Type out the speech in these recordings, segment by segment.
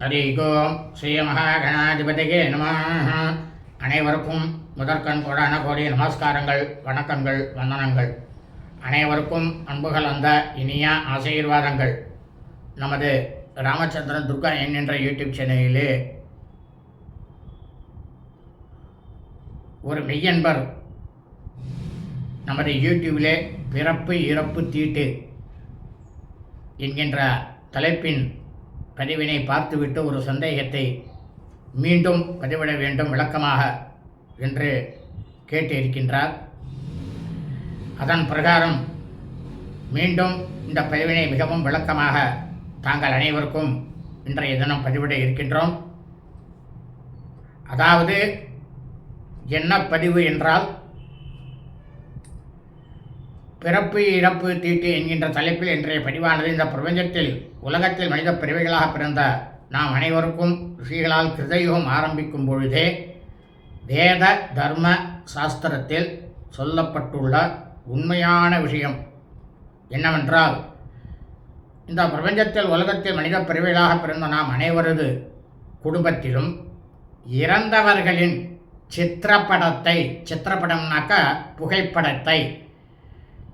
ஹரி ஓம் ஸ்ரீ மகாகணாதிபதியே நம அனைவருக்கும் முதற்கண் கோடான கோடி நமஸ்காரங்கள் வணக்கங்கள் வந்தனங்கள். அனைவருக்கும் அன்புகள் அந்த இனிய ஆசீர்வாதங்கள். நமது ராமச்சந்திரன் துர்கா என்கின்ற யூடியூப் சேனலிலே ஒரு மெய்யன்பர் நமது யூடியூபிலே பிறப்பு இறப்பு தீட்டு என்கின்ற தலைப்பின் பதிவினை பார்த்துவிட்டு ஒரு சந்தேகத்தை மீண்டும் பதிவிட வேண்டும் விளக்கமாக என்று கேட்டு இருக்கின்றார் அதன் பிரகாரம் மீண்டும் இந்த பதிவினை மிகவும் விளக்கமாக தாங்கள் அனைவருக்கும் இன்றைய தினம் பதிவிட இருக்கின்றோம். அதாவது என்ன பதிவு என்றால் பிறப்பு இறப்பு தீட்டு என்கின்ற தலைப்பில் இன்றைய பதிவானது இந்த பிரபஞ்சத்தில் உலகத்தில் மனித பிறவிகளாக பிறந்த நாம் அனைவருக்கும் ரிஷிகளால் கிருதயுகம் ஆரம்பிக்கும் பொழுதே வேத தர்ம சாஸ்திரத்தில் சொல்லப்பட்டுள்ள உண்மையான விஷயம் என்னவென்றால் இந்த பிரபஞ்சத்தில் உலகத்தில் மனித பிறவிகளாக பிறந்த நாம் அனைவரது குடும்பத்திலும் இறந்தவர்களின் சித்திரப்படத்தை சித்திரப்படம்னாக்கா புகைப்படத்தை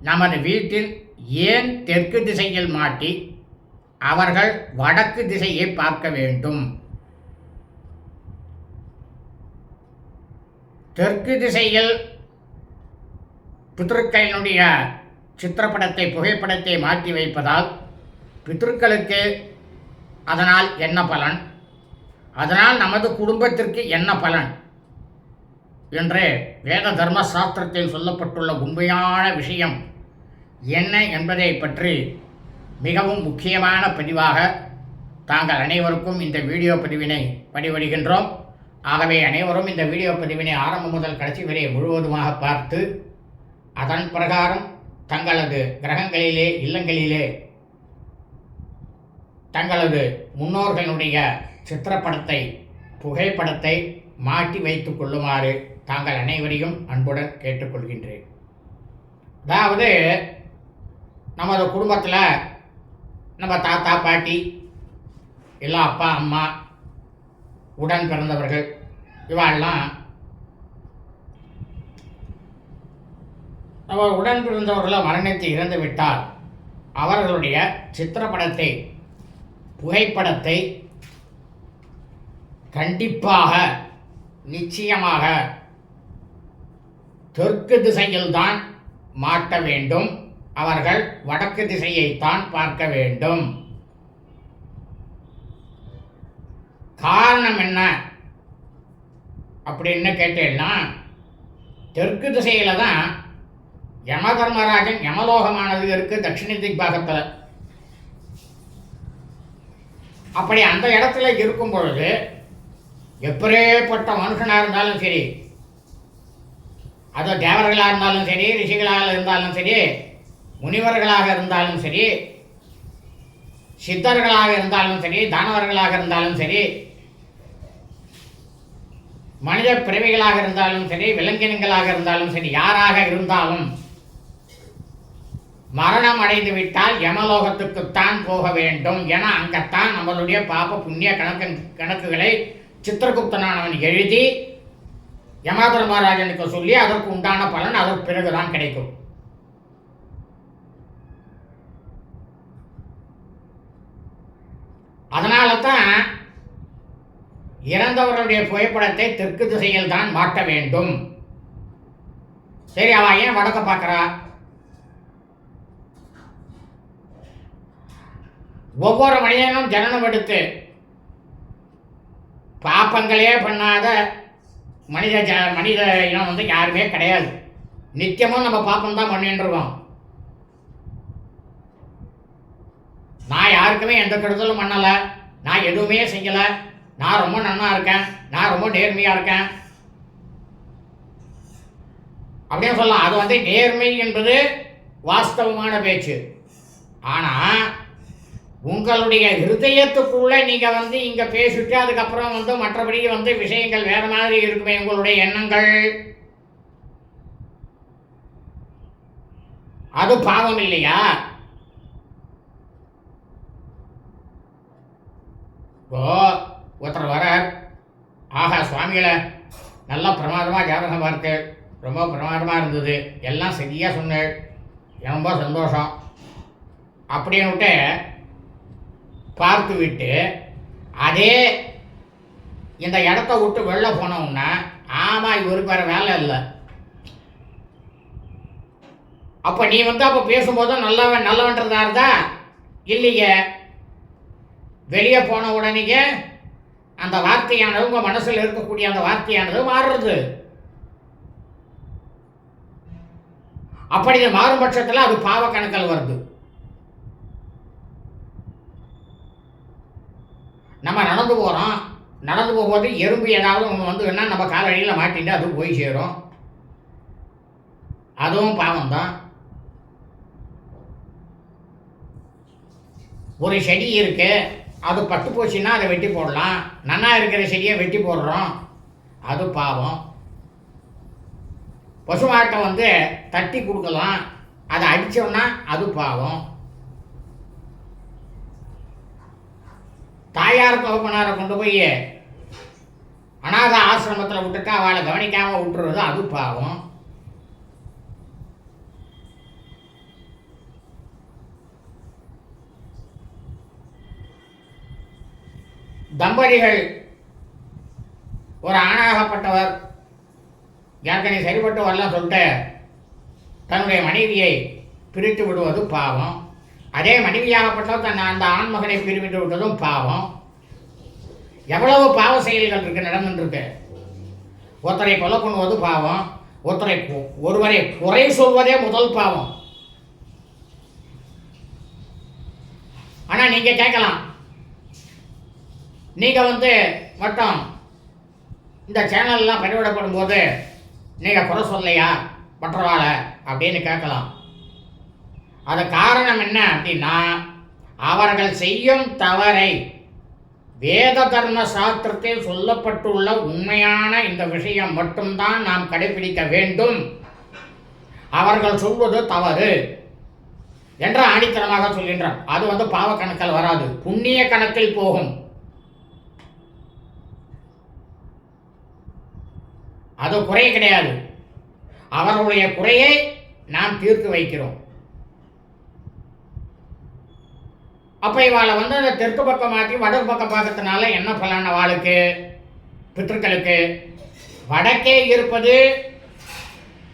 நமது வீட்டில் ஏன் தெற்கு திசையில் மாட்டி அவர்கள் வடக்கு திசையை பார்க்க வேண்டும்? தெற்கு திசையில் பித்திருக்களினுடைய சித்திரப்படத்தை புகைப்படத்தை மாற்றி வைப்பதால் பித்ருக்களுக்கு அதனால் என்ன பலன்? அதனால் நமது குடும்பத்திற்கு என்ன பலன்? என்று வேத தர்ம சாஸ்திரத்தில் சொல்லப்பட்டுள்ள உண்மையான விஷயம் என்ன என்பதை பற்றி மிகவும் முக்கியமான பதிவாக தாங்கள் அனைவருக்கும் இந்த வீடியோ பதிவினை பதிவிடுகின்றோம் ஆகவே அனைவரும் இந்த வீடியோ பதிவினை ஆரம்பம் முதல் கடைசி வரை முழுவதுமாக பார்த்து அதன் பிரகாரம் தங்களது கிரகங்களிலே இல்லங்களிலே தங்களது முன்னோர்களுடைய சித்திரப்படத்தை புகைப்படத்தை மாட்டி வைத்துக் கொள்ளுமாறு தாங்கள் அனைவரையும் அன்புடன் கேட்டுக்கொள்கின்றேன். அதாவது நமது குடும்பத்தில் நம்ம தாத்தா பாட்டி எல்லாம் அப்பா அம்மா உடன் பிறந்தவர்கள் இவாள்லாம் நம்ம உடன் பிறந்தவர்களை மரணித்து இறந்து விட்டால் அவர்களுடைய சித்திரப்படத்தை புகைப்படத்தை கண்டிப்பாக நிச்சயமாக தெற்கு திசையில்தான் மாட்ட வேண்டும். அவர்கள் வடக்கு திசையைத்தான் பார்க்க வேண்டும். காரணம் என்ன? அப்படின்னு கேட்டேன்னா தெற்கு திசையில் தான் யம தர்மராஜன் யமலோகமானது இருக்கு தட்சிண திக்பாகத்தில். அப்படி அந்த இடத்துல இருக்கும் பொழுது எப்பேற்பட்ட மனுஷனாக இருந்தாலும் சரி அது தேவர்களாக இருந்தாலும் சரி ரிஷிகளாக இருந்தாலும் சரி முனிவர்களாக இருந்தாலும் சரி சித்தர்களாக இருந்தாலும் சரி தானவர்களாக இருந்தாலும் சரி மனித பிறவிகளாக இருந்தாலும் சரி விலங்கினங்களாக இருந்தாலும் சரி யாராக இருந்தாலும் மரணம் அடைந்து விட்டால் யமலோகத்துக்குத்தான் போக வேண்டும். என அங்கத்தான் நம்மளுடைய பாப புண்ணிய கணக்கு கணக்குகளை சித்திரகுப்தனானவன் எழுதி யமாதர மகாராஜனுக்கு சொல்லி அதற்கு உண்டான பலன் அதற்கு பிறகுதான் கிடைக்கும். அதனால தான் இறந்தவர்களுடைய புகைப்படத்தை தெற்கு திசையில் தான் மாட்ட வேண்டும். சரி அவ ஏன் வடக்க பார்க்கறா? ஒவ்வொரு மனிதனும் ஜனனம் எடுத்து பாப்பங்களே பண்ணாத மனித ஜ மனித இனம் வந்து யாருமே கிடையாது. நித்தியமும் நம்ம பாப்பம் தான் பண்ணிட்டு இருக்கோம் நான் யாருக்குமே எந்த கெடுதலும் பண்ணலை. நான் எதுவுமே செய்யலை. நான் ரொம்ப நன்னா இருக்கேன். நான் ரொம்ப நேர்மையாக இருக்கேன். அப்படின்னு சொல்லலாம். அது வந்து நேர்மை என்பது வாஸ்தவமான பேச்சு. ஆனால் உங்களுடைய ஹிருதயத்துக்குள்ளே நீங்கள் வந்து இங்கே பேசிட்டு அதுக்கப்புறம் வந்து மற்றபடி வந்து விஷயங்கள் வேறு மாதிரி இருக்குமே உங்களுடைய எண்ணங்கள். அது பாவம் இல்லையா? இப்போ ஒருத்தர் வரார். ஆஹா சுவாமிகளை நல்லா பிரமாதமாக ஜாதகம் பார்த்து ரொம்ப பிரமாதமாக இருந்தது. எல்லாம் சரியாக சொன்னேன் ரொம்ப சந்தோஷம். அப்படின்னுட்டு பார்த்துவிட்டு அதே இந்த இடத்த விட்டு வெளில போனோம்னா ஆமாம் இவருக்கு வேறு வேலை இல்லை. அப்போ நீ வந்து அப்போ பேசும்போதும் நல்லவன் நல்லவன்றதா இருந்தா இல்லையே? வெளியே போன உடனேயே அந்த வார்த்தையானது உங்கள் மனசில் இருக்கக்கூடிய அந்த வார்த்தையானது மாறுறது. அப்படி இது மாறும் பட்சத்தில் அது பாவ கணக்கில் வருது. நம்ம நடந்து போகிறோம் நடந்து போகும்போது எறும்பு ஏதாவது ஒன்று வந்து வேணால் நம்ம காலடியில் மாட்டிட்டு அது போய் சேரும். அதுவும் பாவம் தான் ஒரு செடி இருக்கு. அது பட்டு போச்சுன்னா அதை வெட்டி போடலாம். நன்னா இருக்கிற செடியை வெட்டி போடுறோம். அது பாவம். பசுமாட்டை வந்து தட்டி கொடுக்கலாம். அதை அடித்தோம்னா அது பாவம். தாயார் தகப்பனாரை கொண்டு போய் அனாத ஆசிரமத்தில் விட்டுட்டு அவளை கவனிக்காமல் விட்டுறது அது பாவம். தம்பதிகள் ஒரு ஆணாகப்பட்டவர். ஏற்கனவே சரிபட்டு வரலாம் சொல்லிட்டு தன்னுடைய மனைவியை பிரித்து விடுவது பாவம். அதே மனைவியாகப்பட்டவர் தன் அந்த ஆண்மகனை பிரிவிட்டு விட்டதும் பாவம். எவ்வளவு பாவ செயல்கள் இருக்கு நடந்துருக்கு ஒருத்தரை கொலை பண்ணுவது பாவம் ஒருத்தரை ஒருவரை குறை சொல்வதே முதல் பாவம். ஆனால் நீங்கள் கேட்கலாம். நீங்கள் வந்து மட்டும் இந்த சேனல்லாம் பதிவிடப்படும் போது நீங்கள் குறை சொல்லையா மற்றவாளை அப்படின்னு கேட்கலாம். அது காரணம் என்ன அப்படின்னா அவர்கள் செய்யும் தவறை வேத தர்ம சாஸ்திரத்தில் சொல்லப்பட்டுள்ள உண்மையான இந்த விஷயம் மட்டும்தான் நாம் கடைபிடிக்க வேண்டும். அவர்கள் சொல்வது தவறு என்ற ஆணித்தனமாக சொல்கின்றார். அது வந்து பாவ கணக்கில் வராது. புண்ணிய கணக்கில் போகும். அது குறை கிடையாது. அவர்களுடைய குறையை நாம் தீர்த்து வைக்கிறோம். அப்போ இவாளை வந்து அந்த தெற்கு பக்கம் மாற்றி வடக்கு பக்கம் பார்க்கறதுனால என்ன பலன் அவளுக்கு? பித்ருக்களுக்கு வடக்கே இருப்பது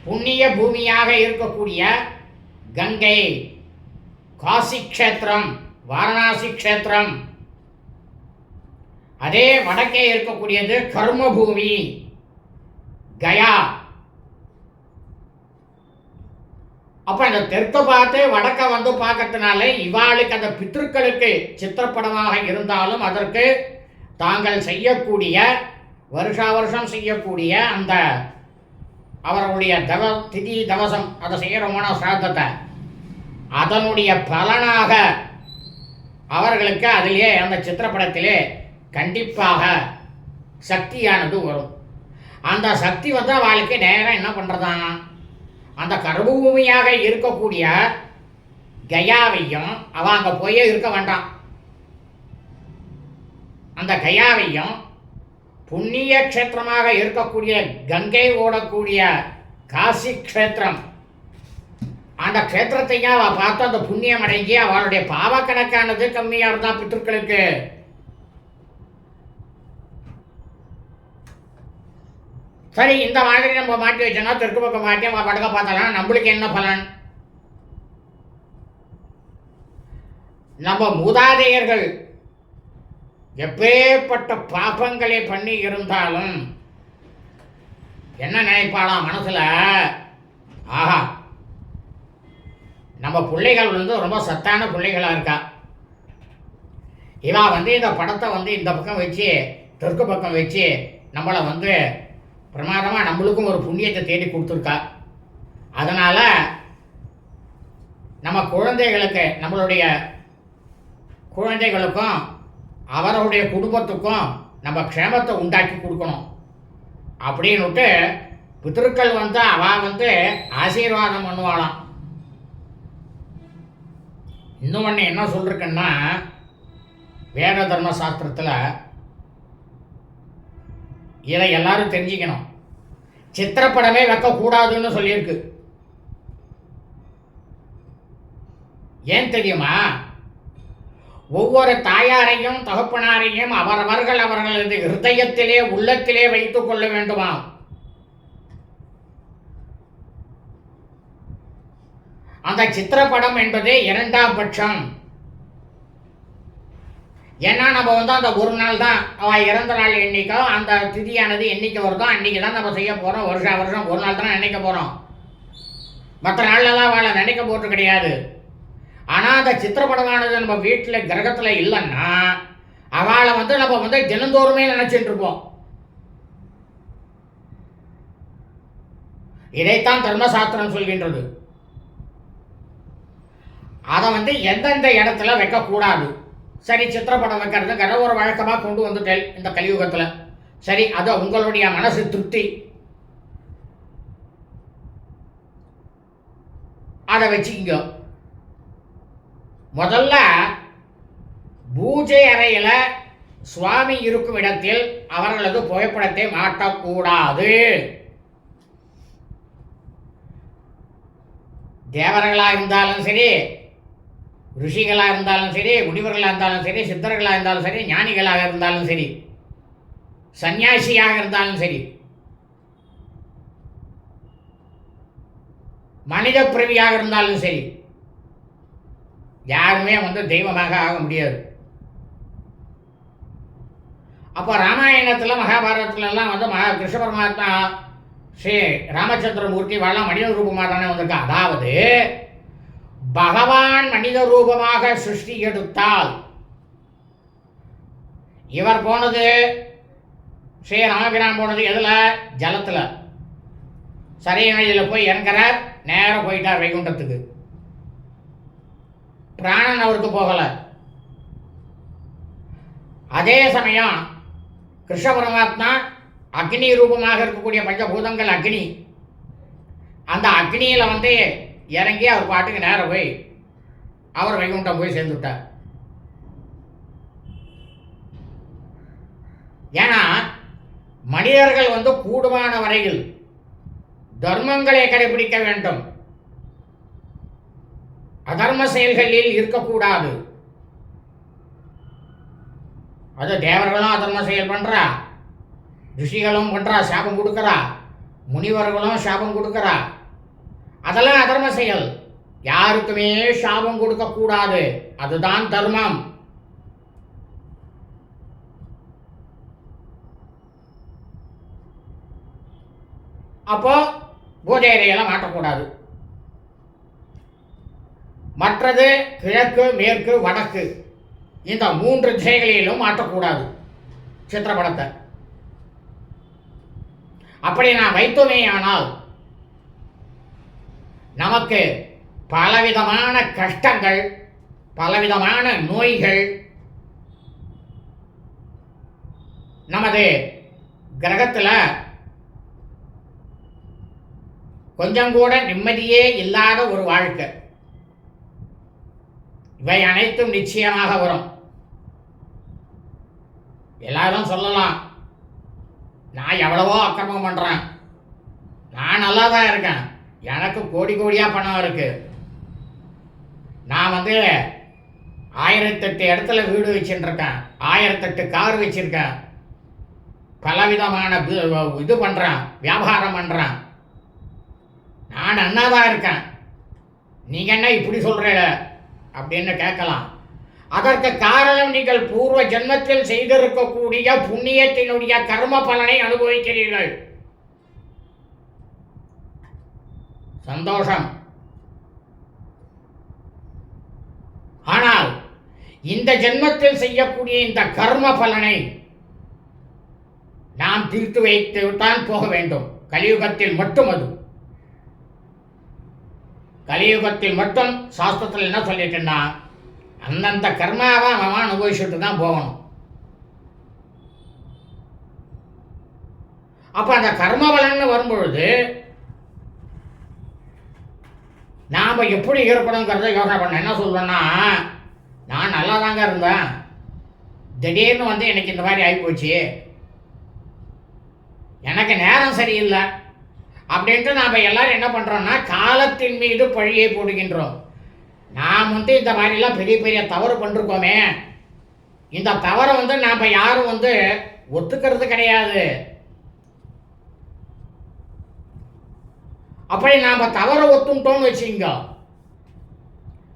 புண்ணிய பூமியாக இருக்கக்கூடிய கங்கை. காசி க்ஷேத்திரம் வாரணாசி க்ஷேத்திரம். அதே வடக்கே இருக்கக்கூடியது கர்மபூமி. கயா. அப்போ இந்த தெற்கு பார்த்து வடக்க வந்து பார்க்கறதுனால இவாளுக்கு அந்த பித்ருக்களுக்கு சித்திரப்படமாக இருந்தாலும் அதற்கு தாங்கள் செய்யக்கூடிய வருஷா வருஷம் செய்யக்கூடிய அந்த அவர்களுடைய தவ திதி தவசம் அதை செய்கிறோமான சிராத்தத்தை. அதனுடைய பலனாக அவர்களுக்கு அதிலே அந்த சித்திரப்படத்திலே கண்டிப்பாக சக்தியானது வரும். அந்த சக்தி வந்து அவளுக்கு நேரம் என்ன பண்ணுறதான் அந்த கர்ப்பபூமியாக இருக்கக்கூடிய கயாவையும் அவன் அங்கே போயே இருக்க வேண்டாம். அந்த கயாவையும் புண்ணிய க்ஷேத்திரமாக இருக்கக்கூடிய கங்கை ஓடக்கூடிய காசி க்ஷேத்திரம். அந்த க்ஷேத்திரத்தையும் அவள் பார்த்து அந்த புண்ணியம் அடங்கி அவளுடைய பாவக்கணக்கானது கம்மியாக இருந்தால் பித்ருக்களுக்கு சரி இந்த மாதிரி நம்ம மாட்டி வச்சோம்னா தெற்கு பக்கம் மாட்டி நம்ம படக்க பார்த்தலாம் நம்மளுக்கு என்ன பலன்? நம்ம மூதாதையர்கள் எப்பேற்பட்ட பாபங்களை பண்ணி இருந்தாலும் என்ன நினைப்பாளாம் மனசில்? ஆஹா. நம்ம பிள்ளைகள் வந்து ரொம்ப சத்தான பிள்ளைகளாக இருக்கா? இவா வந்து இந்த படத்தை வந்து இந்த பக்கம் வச்சு தெற்கு பக்கம் வச்சு நம்மளை வந்து பிரமாதமாக நம்மளுக்கும் ஒரு புண்ணியத்தை தேடி கொடுத்துருக்கா. அதனால் நம்ம குழந்தைகளுக்கு நம்மளுடைய குழந்தைகளுக்கும் அவருடைய குடும்பத்துக்கும் நம்ம க்ஷேமத்தை உண்டாக்கி கொடுக்கணும். அப்படின்னுட்டு பித்திருக்கள் வந்து அவள் வந்து ஆசீர்வாதம் பண்ணுவாளாம். இன்னும் ஒன்று என்ன சொல்லிருக்குன்னா வேத தர்ம சாஸ்திரத்தில் இதை எல்லாரும் தெரிஞ்சுக்கணும். சித்திரப்படமே வைக்கக்கூடாதுன்னு சொல்லியிருக்கு. ஏன் தெரியுமா? ஒவ்வொரு தாயாரையும் தகப்பனாரையும் அவரவர்கள் அவர்களது ஹிருதயத்திலே உள்ளத்திலே வைத்துக் கொள்ள வேண்டுமா அந்த சித்திரப்படம் என்பது இரண்டாம் பட்சம். ஏன்னா நம்ம வந்து அந்த ஒரு நாள் தான் அவள் இறந்த நாள் என்றைக்கோ அந்த திதியானது என்றைக்கு வருதோ அன்றைக்கி தான் நம்ம செய்ய போகிறோம் வருஷம் வருஷம் ஒரு நாள் தான் நினைக்க போகிறோம் மற்ற நாள்லலாம் அவளை நினைக்க போட்டு கிடையாது. ஆனால் அந்த சித்திரப்படமானது நம்ம வீட்டில் கிரகத்தில் இல்லைன்னா அவளை வந்து நம்ம வந்து தினந்தோறுமே நினச்சிட்டு இருப்போம். இதைத்தான் தர்மசாஸ்திரம் சொல்கின்றது. அதை வந்து எந்தெந்த இடத்துல வைக்கக்கூடாது சரி சித்திரப்படம் வைக்கிறதுங்கிற ஒரு வழக்கமாக கொண்டு வந்துட்டேன் இந்த கலியுகத்தில். சரி அது உங்களுடைய மனசு திருப்தி. அதை வச்சுக்கிங்க. முதல்ல பூஜை அறையில் சுவாமி இருக்கும் இடத்தில் அவர்களது புகைப்படத்தை மாட்டக்கூடாது தேவர்களாக இருந்தாலும் சரி ரிஷிகளாக இருந்தாலும் சரி முனிவர்களாக இருந்தாலும் சரி சித்தர்களாக இருந்தாலும் சரி ஞானிகளாக இருந்தாலும் சரி சந்நியாசியாக இருந்தாலும் சரி மனித பிறவியாக இருந்தாலும் சரி யாருமே வந்து தெய்வமாக ஆக முடியாது அப்போ ராமாயணத்தில் மகாபாரதத்துலலாம் வந்து மகா கிருஷ்ண பரமாத்மா ஸ்ரீ ராமச்சந்திரமூர்த்தி வாழ மனித ரூபமாக தானே வந்திருக்கா அதாவது பகவான் மனித ரூபமாக சிருஷ்டி எடுத்தால் இவர் போனது ஸ்ரீ ராமபிரான் போனது எதில்? ஜலத்தில். சரியான வழியில் போய் இறங்குறார் நேரம் போயிட்டார் வைகுண்டத்துக்கு. பிராணன் அவருக்கு போகலை. அதே சமயம் கிருஷ்ண பரமாத்மா அக்னி ரூபமாக இருக்கக்கூடிய பஞ்சபூதங்கள் அக்னி. அந்த அக்னியில் வந்து இறங்கி அவர் பாட்டுக்கு நேரம் போய் அவர் வைகுண்டம் போய் சேர்ந்துட்டார் ஏன்னா மனிதர்கள் வந்து கூடுமான வரையில் தர்மங்களை கடைபிடிக்க வேண்டும். அதர்ம செயல்களில் இருக்கக்கூடாது. அது தேவர்களும் அதர்ம செயல் பண்றா. ரிஷிகளும் பண்றா சாபம் கொடுக்கறா. முனிவர்களும் சாபம் கொடுக்கறா. அதெல்லாம் அதர்ம செயல். யாருக்குமே சாபம் கொடுக்கக்கூடாது அதுதான் தர்மம். அப்போ பூஜையறையெல்லாம் மாட்டக்கூடாது மற்றது கிழக்கு மேற்கு வடக்கு. இந்த மூன்று திசைகளிலும் மாற்றக்கூடாது. சித்திரப்படத்தை அப்படி நான் வைத்தோமே ஆனால் நமக்கு பலவிதமான கஷ்டங்கள் பலவிதமான நோய்கள் நமது கிரகத்தில் கொஞ்சம் கூட நிம்மதியே இல்லாத ஒரு வாழ்க்கை. இவை அனைத்தும் நிச்சயமாக வரும். எல்லாரும் சொல்லலாம் நான் எவ்வளவோ அக்கிரமம் பண்ணுறேன் நான் நல்லா தான் இருக்கேன். எனக்கு கோடி கோடியாக பணம் இருக்கு. நான் வந்து ஆயிரத்தெட்டு இடத்துல வீடு வச்சுட்டுருக்கேன் ஆயிரத்தெட்டு கார் வச்சுருக்கேன். பலவிதமான இது பண்ணுறேன் வியாபாரம் பண்ணுறேன் நான் அண்ணாதான் தான் இருக்கேன். நீங்கள் என்ன இப்படி சொல்கிற அப்படின்னு கேட்கலாம். அதற்கு காரணம் நீங்கள் பூர்வ ஜென்மத்தில் செய்திருக்கக்கூடிய புண்ணியத்தினுடைய கர்ம பலனை அனுபவிக்கிறீர்கள். சந்தோஷம். ஆனால் இந்த ஜென்மத்தில் செய்யக்கூடிய இந்த கர்ம பலனை நாம் தீர்த்து வைத்து தான் போக வேண்டும். கலியுகத்தில் மட்டும் அது. கலியுகத்தில் மட்டும் சாஸ்திரத்தில் என்ன சொல்லிட்டுன்னா அந்தந்த கர்மாவை அவன் அனுபவிச்சுட்டு தான் போகணும். அப்போ அந்த கர்ம பலன்னு வரும்பொழுது நாம் எப்படி இருக்கணுங்கிறத யோசனை பண்ண. என்ன சொல்றேன்னா நான் நல்லா தாங்க இருந்தேன். திடீர்னு வந்து எனக்கு இந்த மாதிரி ஆகிப்போச்சு எனக்கு நேரம் சரியில்லை. அப்படின்ட்டு நாம் எல்லாரும் என்ன பண்ணுறோன்னா காலத்தின் மீது பழியை போடுகின்றோம். நாம் வந்து இந்த மாதிரிலாம் பெரிய பெரிய தவறு பண்ணிருக்கோமே. இந்த தவறை வந்து நாம் யாரும் வந்து ஒத்துக்கிறது கிடையாது. அப்படி நாம் தவறை ஒத்துட்டோம்னு வச்சுங்க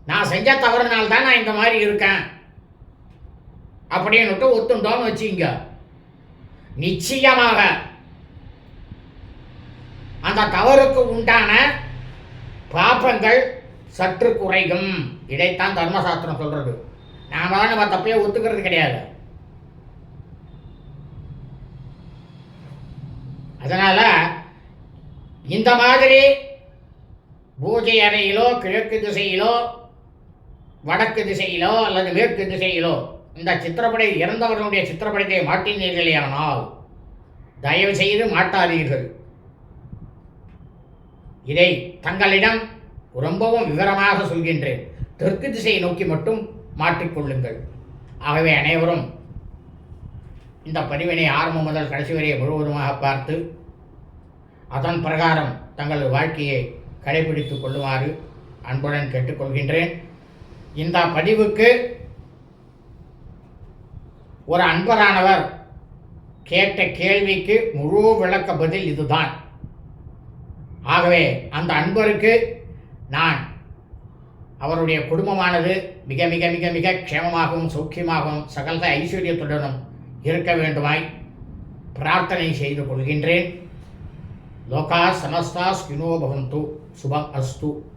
நான் செஞ்ச தவறுனால தான் நான் இந்த மாதிரி இருக்கேன். அப்படின்னுட்டு ஒத்துட்டோம்னு வச்சுங்க நிச்சயமாக அந்த தவறுக்கு உண்டான பாப்பங்கள் சற்று குறையும். இதைத்தான் தர்மசாஸ்திரம் சொல்றது. நாம தான் நம்ம தப்பையே ஒத்துக்கிறது கிடையாது. அதனால இந்த மாதிரி பூஜை அறையிலோ கிழக்கு திசையிலோ வடக்கு திசையிலோ அல்லது மேற்கு திசையிலோ இந்த சித்திரப்படை இறந்தவர்களுடைய சித்திரப்படத்தை மாட்டினீர்களேயானால் தயவு செய்து மாட்டாதீர்கள். இதை தங்களிடம் ரொம்பவும் விவரமாக சொல்கின்றேன். தெற்கு திசையை நோக்கி மட்டும் மாற்றிக்கொள்ளுங்கள் ஆகவே அனைவரும் இந்த பதிவினை ஆரம்பம் முதல் கடைசி வரை முழுவதுமாக பார்த்து அதன் பிரகாரம் தங்களது வாழ்க்கையை கடைபிடித்துக் கொள்ளுமாறு அன்புடன் கேட்டுக்கொள்கின்றேன். இந்த பதிவுக்கு ஒரு அன்பரானவர் கேட்ட கேள்விக்கு முழு விளக்க பதில் இதுதான். ஆகவே அந்த அன்பருக்கு நான் அவருடைய குடும்பமானது மிக மிக மிக மிக க்ஷேமமாகவும் சௌக்கியமாகவும் சகல ஐஸ்வர்யத்துடனும் இருக்க வேண்டுமாய் பிரார்த்தனை செய்து கொள்கின்றேன். లోకా సమస్తా స్కినో భవంతు. శుభం అస్తు.